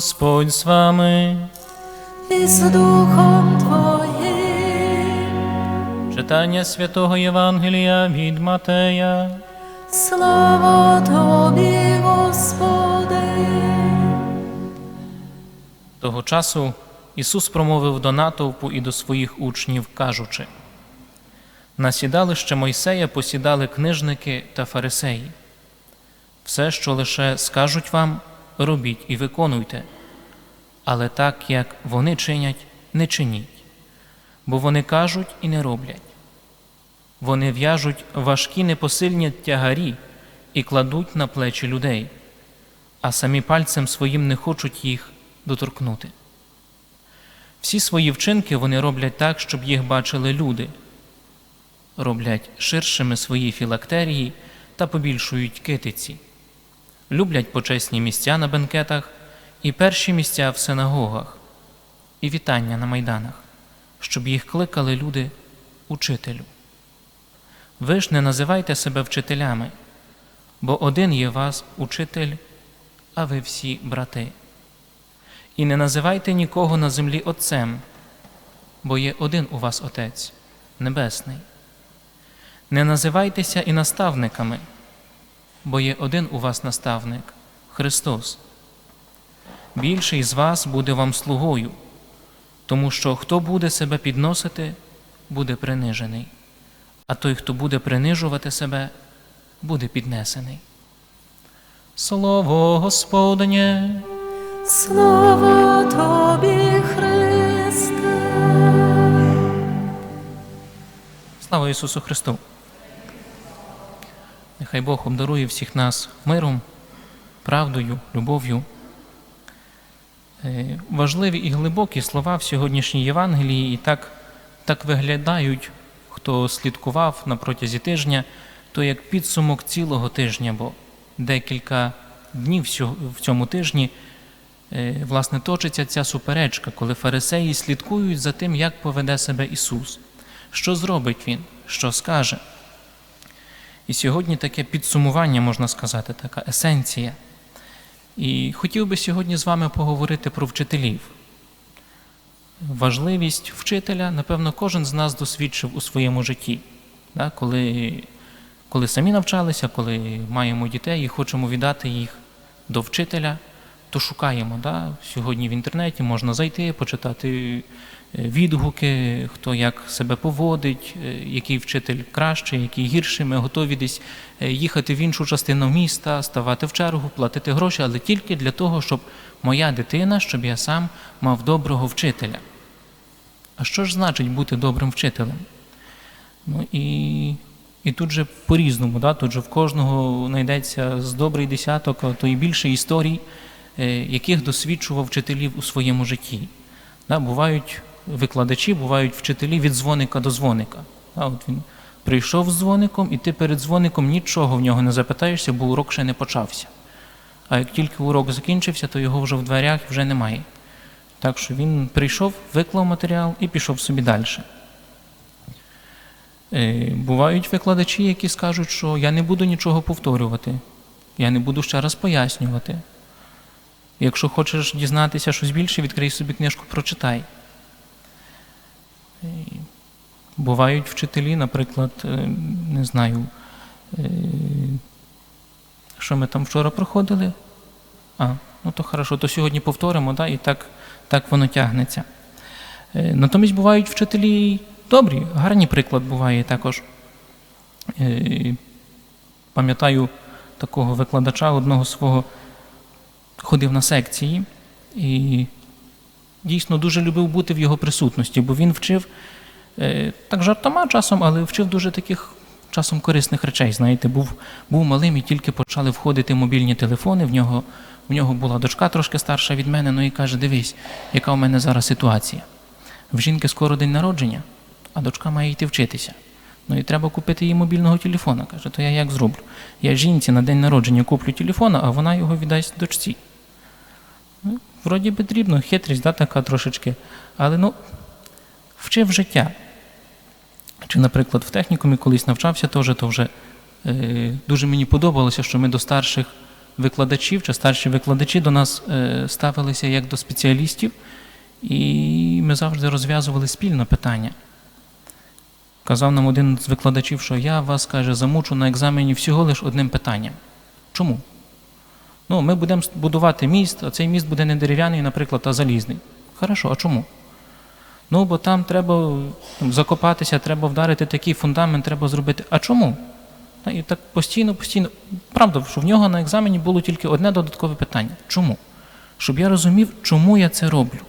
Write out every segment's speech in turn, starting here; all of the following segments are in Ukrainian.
Господь з вами. і з Духом Твоїм. Читання святого Євангелія від Матея. Слава Тобі, Господи. Того часу Ісус промовив до натовпу і до своїх учнів, кажучи: На сідалище Мойсея посідали книжники та фарисеї. Все, що лише скажуть вам, робіть і виконуйте, але так, як вони чинять, не чиніть, бо вони кажуть і не роблять. Вони в'яжуть важкі непосильні тягарі і кладуть на плечі людей, а самі пальцем своїм не хочуть їх доторкнути. Всі свої вчинки вони роблять так, щоб їх бачили люди, роблять ширшими свої філактерії та побільшують китиці, люблять почесні місця на бенкетах і перші місця в синагогах, і вітання на майданах, щоб їх кликали люди учителю. Ви ж не називайте себе вчителями, бо один є вас учитель, а ви всі брати. І не називайте нікого на землі Отцем, бо є один у вас Отець Небесний. Не називайтеся і наставниками, бо є один у вас наставник Христос. Більший з вас буде вам слугою, тому що хто буде себе підносити, буде принижений, а той, хто буде принижувати себе, буде піднесений. Слово Господнє. Слава Тобі, Христе. Слава Ісусу Христу! Нехай Бог обдарує всіх нас миром, правдою, любов'ю. Е, Важливі і глибокі слова в сьогоднішній Євангелії і так, так виглядають, хто слідкував на протязі тижня, то як підсумок цілого тижня, бо декілька днів в цьому тижні е, власне точиться ця суперечка, коли фарисеї слідкують за тим, як поведе себе Ісус. Що зробить Він, що скаже. І сьогодні таке підсумування, можна сказати, така есенція. І хотів би сьогодні з вами поговорити про вчителів. Важливість вчителя, напевно, кожен з нас досвідчив у своєму житті. Да? Коли, коли самі навчалися, коли маємо дітей і хочемо віддати їх до вчителя, то шукаємо. Да? Сьогодні в інтернеті можна зайти, почитати е, відгуки, хто як себе поводить, е, який вчитель краще, який гірше. Ми готові десь е, їхати в іншу частину міста, ставати в чергу, платити гроші, але тільки для того, щоб моя дитина, щоб я сам мав доброго вчителя. А що ж значить бути добрим вчителем? Ну і, і тут же по-різному, да? тут же в кожного знайдеться з добрий десяток, а то і більше історій, яких досвідчував вчителів у своєму житті. Бувають викладачі, бувають вчителі від дзвоника до дзвоника. От він прийшов з дзвоником, і ти перед дзвоником нічого в нього не запитаєшся, бо урок ще не почався. А як тільки урок закінчився, то його вже в дверях вже немає. Так що він прийшов, виклав матеріал і пішов собі далі. Е, Бувають викладачі, які скажуть, що я не буду нічого повторювати, я не буду ще раз пояснювати. Якщо хочеш дізнатися щось більше, відкрий собі книжку, прочитай. Е, Бувають вчителі, наприклад, е, не знаю, е, що ми там вчора проходили. А, ну то хорошо, то сьогодні повторимо, да, і так, так воно тягнеться. Натомість бувають вчителі добрі, гарний приклад буває також. Пам'ятаю такого викладача одного свого ходив на секції і дійсно дуже любив бути в його присутності, бо він вчив е, так жартома часом, але вчив дуже таких часом корисних речей. Знаєте, був, був малим і тільки почали входити мобільні телефони. В нього, в нього була дочка трошки старша від мене, ну і каже: дивись, яка у мене зараз ситуація. В жінки скоро день народження, а дочка має йти вчитися. Ну і треба купити їй мобільного телефона. Каже, то я як зроблю? Я жінці на день народження куплю телефона, а вона його віддасть дочці. Ну, вроді би дрібно, хитрість, да, така трошечки. Але ну, вчив життя. Чи, наприклад, в технікумі колись навчався теж, то вже е, дуже мені подобалося, що ми до старших викладачів чи старші викладачі до нас е, ставилися як до спеціалістів, і ми завжди розв'язували спільно питання. Казав нам один з викладачів, що я вас каже, замучу на екзамені всього лише одним питанням. Чому? Ну, ми будемо будувати міст, а цей міст буде не дерев'яний, наприклад, а залізний. Хорошо, а чому? Ну, бо там треба закопатися, треба вдарити такий фундамент, треба зробити. А чому? І так постійно, постійно. Правда, що в нього на екзамені було тільки одне додаткове питання. Чому? Щоб я розумів, чому я це роблю,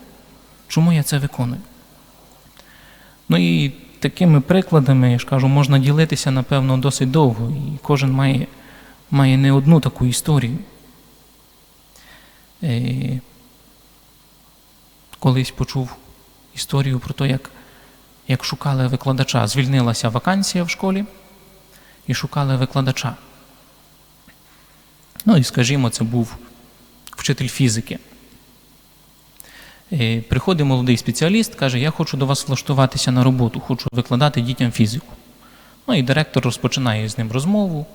чому я це виконую. Ну і такими прикладами, я ж кажу, можна ділитися, напевно, досить довго, і кожен має, має не одну таку історію. Е, колись почув історію про те, як, як шукали викладача. Звільнилася вакансія в школі і шукали викладача. Ну і скажімо, це був вчитель фізики. Е, Приходить молодий спеціаліст, каже, я хочу до вас влаштуватися на роботу, хочу викладати дітям фізику. Ну і директор розпочинає з ним розмову,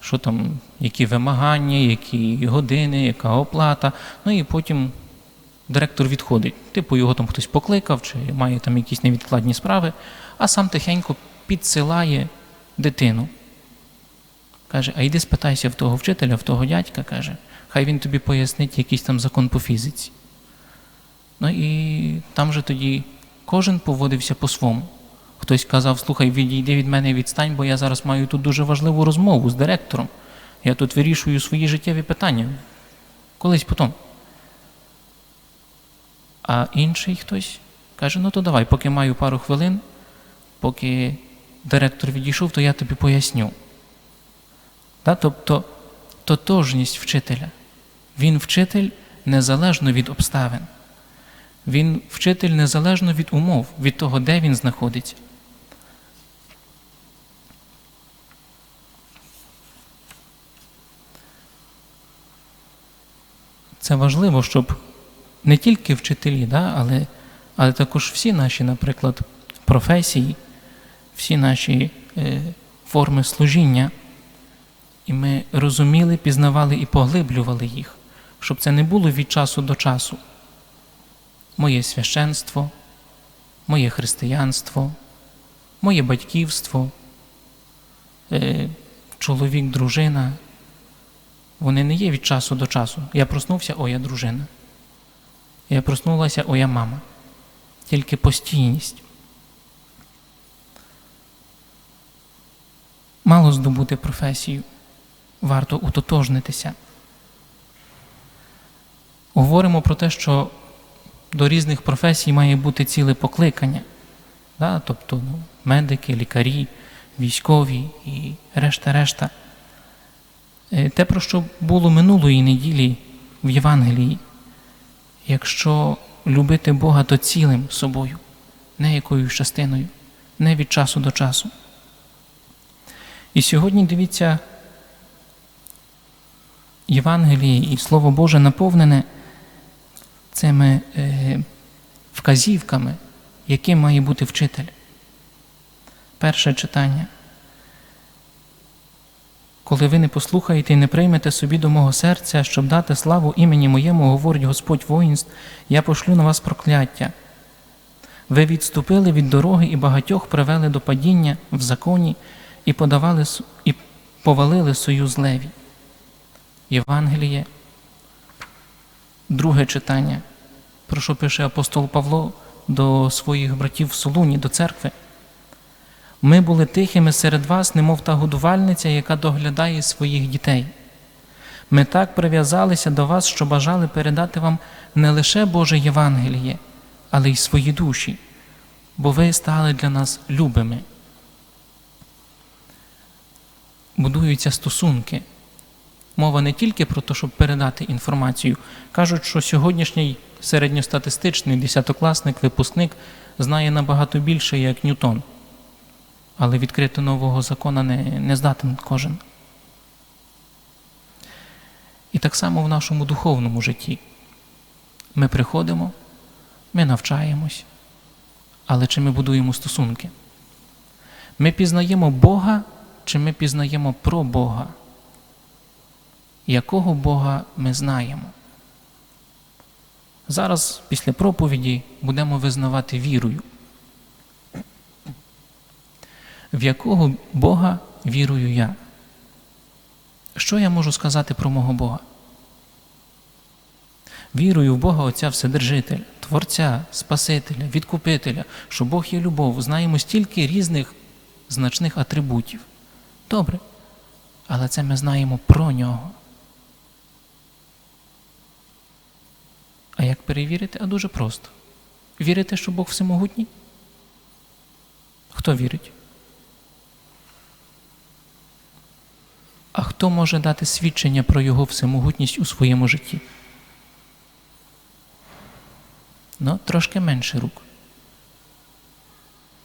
що там, які вимагання, які години, яка оплата. Ну і потім директор відходить. Типу його там хтось покликав, чи має там якісь невідкладні справи, а сам тихенько підсилає дитину. Каже, а йди спитайся в того вчителя, в того дядька, каже, хай він тобі пояснить якийсь там закон по фізиці. Ну і там же тоді кожен поводився по-своєму. Хтось казав, слухай, відійди від мене, відстань, бо я зараз маю тут дуже важливу розмову з директором. Я тут вирішую свої життєві питання. Колись потім. А інший хтось каже: ну то давай, поки маю пару хвилин, поки директор відійшов, то я тобі поясню. Да? Тобто тотожність вчителя. Він вчитель незалежно від обставин. Він вчитель незалежно від умов, від того, де він знаходиться. Це важливо, щоб не тільки вчителі, да, але, але також всі наші, наприклад, професії, всі наші е, форми служіння, і ми розуміли, пізнавали і поглиблювали їх, щоб це не було від часу до часу. Моє священство, моє християнство, моє батьківство, е, чоловік, дружина. Вони не є від часу до часу. Я проснувся, о, я дружина. Я проснулася, о, я мама. Тільки постійність. Мало здобути професію. Варто утотожнитися. Говоримо про те, що до різних професій має бути ціле покликання. Да? Тобто ну, медики, лікарі, військові і решта-решта. Е, Те, про що було минулої неділі в Євангелії, якщо любити Бога, то цілим собою, не якоюсь частиною, не від часу до часу. І сьогодні дивіться, Євангеліє і Слово Боже наповнене цими е, вказівками, яким має бути вчитель. Перше читання. Коли ви не послухаєте і не приймете собі до мого серця, щоб дати славу імені моєму, говорить Господь воїнств, я пошлю на вас прокляття. Ви відступили від дороги і багатьох привели до падіння в законі і подавали і повалили союз леві. Євангеліє, друге читання, про що пише апостол Павло до своїх братів в Солуні, до церкви. Ми були тихими серед вас, немов та годувальниця, яка доглядає своїх дітей. Ми так прив'язалися до вас, що бажали передати вам не лише Боже Євангеліє, але й свої душі, бо ви стали для нас любими. Будуються стосунки. Мова не тільки про те, щоб передати інформацію. Кажуть, що сьогоднішній середньостатистичний десятокласник, випускник знає набагато більше, як Ньютон. Але відкрити нового закона не, не здатен кожен. І так само в нашому духовному житті. Ми приходимо, ми навчаємось, але чи ми будуємо стосунки? Ми пізнаємо Бога, чи ми пізнаємо про Бога? якого Бога ми знаємо. Зараз, після проповіді, будемо визнавати вірою. В якого Бога вірую я? Що я можу сказати про мого Бога? Вірую в Бога Отця Вседержителя, Творця, Спасителя, Відкупителя, що Бог є любов. Знаємо стільки різних значних атрибутів. Добре. Але це ми знаємо про нього. А як перевірити? А дуже просто. Вірите, що Бог всемогутній? Хто вірить? А хто може дати свідчення про Його всемогутність у своєму житті? Ну, трошки менше рук.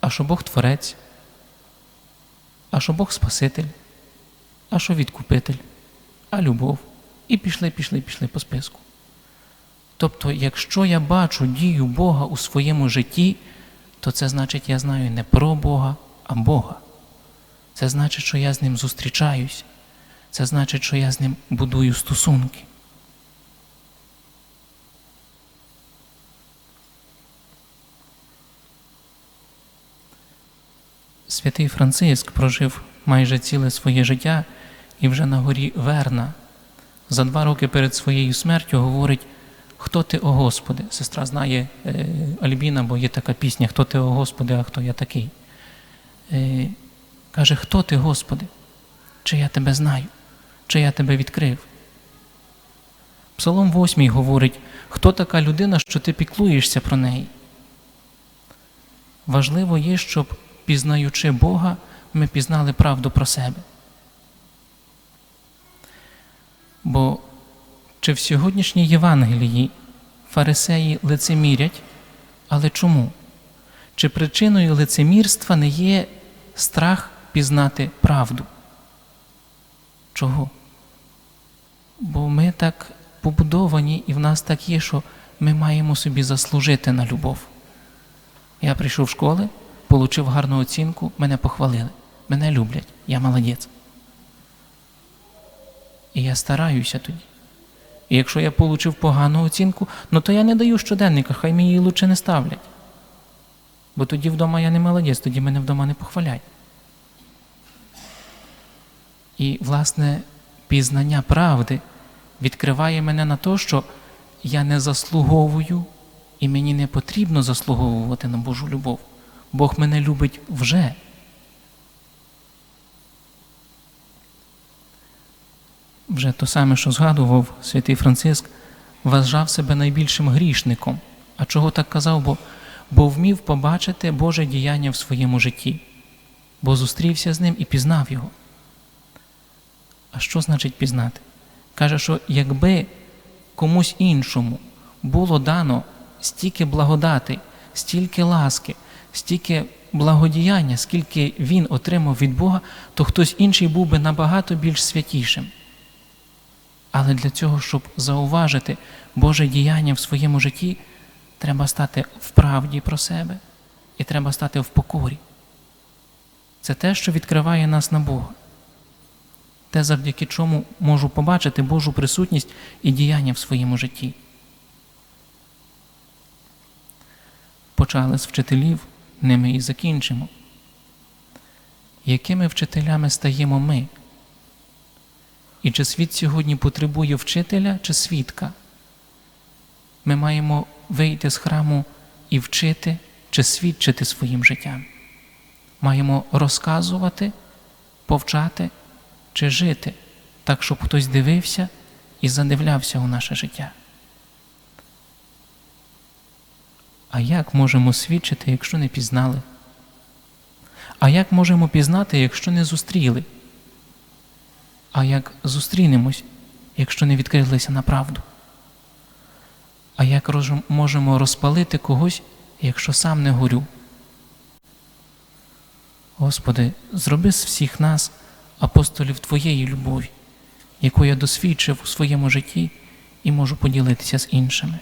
А що Бог Творець? А що Бог Спаситель? А що відкупитель? А любов? І пішли, пішли, пішли по списку. Тобто, якщо я бачу дію Бога у своєму житті, то це значить, я знаю не про Бога, а Бога. Це значить, що я з ним зустрічаюсь. Це значить, що я з ним будую стосунки. Святий Франциск прожив майже ціле своє життя і вже на горі Верна. За два роки перед своєю смертю говорить, хто ти, о Господи? Сестра знає е, Альбіна, бо є така пісня Хто ти, о Господи, а хто я такий. Е, каже, хто ти, Господи? Чи я тебе знаю, чи я тебе відкрив? Псалом 8 говорить, хто така людина, що ти піклуєшся про неї? Важливо є, щоб, пізнаючи Бога, ми пізнали правду про себе. Бо чи в сьогоднішній Євангелії фарисеї лицемірять, але чому? Чи причиною лицемірства не є страх пізнати правду? Чого? Бо ми так побудовані, і в нас так є, що ми маємо собі заслужити на любов. Я прийшов в школи, отримав гарну оцінку, мене похвалили. Мене люблять, я молодець. І я стараюся тоді. І якщо я отримав погану оцінку, ну то я не даю щоденника, хай мені її лучше не ставлять. Бо тоді вдома я не молодець, тоді мене вдома не похвалять. І, власне, пізнання правди відкриває мене на те, що я не заслуговую, і мені не потрібно заслуговувати на Божу любов. Бог мене любить вже. Вже то саме, що згадував святий Франциск, вважав себе найбільшим грішником. А чого так казав? Бо, бо вмів побачити Боже діяння в своєму житті, бо зустрівся з ним і пізнав його. А що значить пізнати? Каже, що якби комусь іншому було дано стільки благодати, стільки ласки, стільки благодіяння, скільки він отримав від Бога, то хтось інший був би набагато більш святішим. Але для цього, щоб зауважити Боже діяння в своєму житті, треба стати в правді про себе і треба стати в покорі. Це те, що відкриває нас на Бога. Те, завдяки чому можу побачити Божу присутність і діяння в своєму житті. Почали з вчителів, ними і закінчимо. Якими вчителями стаємо ми? І чи світ сьогодні потребує вчителя чи свідка? Ми маємо вийти з храму і вчити чи свідчити своїм життям. Маємо розказувати, повчати чи жити так, щоб хтось дивився і задивлявся у наше життя. А як можемо свідчити, якщо не пізнали? А як можемо пізнати, якщо не зустріли? А як зустрінемось, якщо не відкрилися на правду? А як можемо розпалити когось, якщо сам не горю? Господи, зроби з всіх нас апостолів Твоєї любові, яку я досвідчив у своєму житті і можу поділитися з іншими.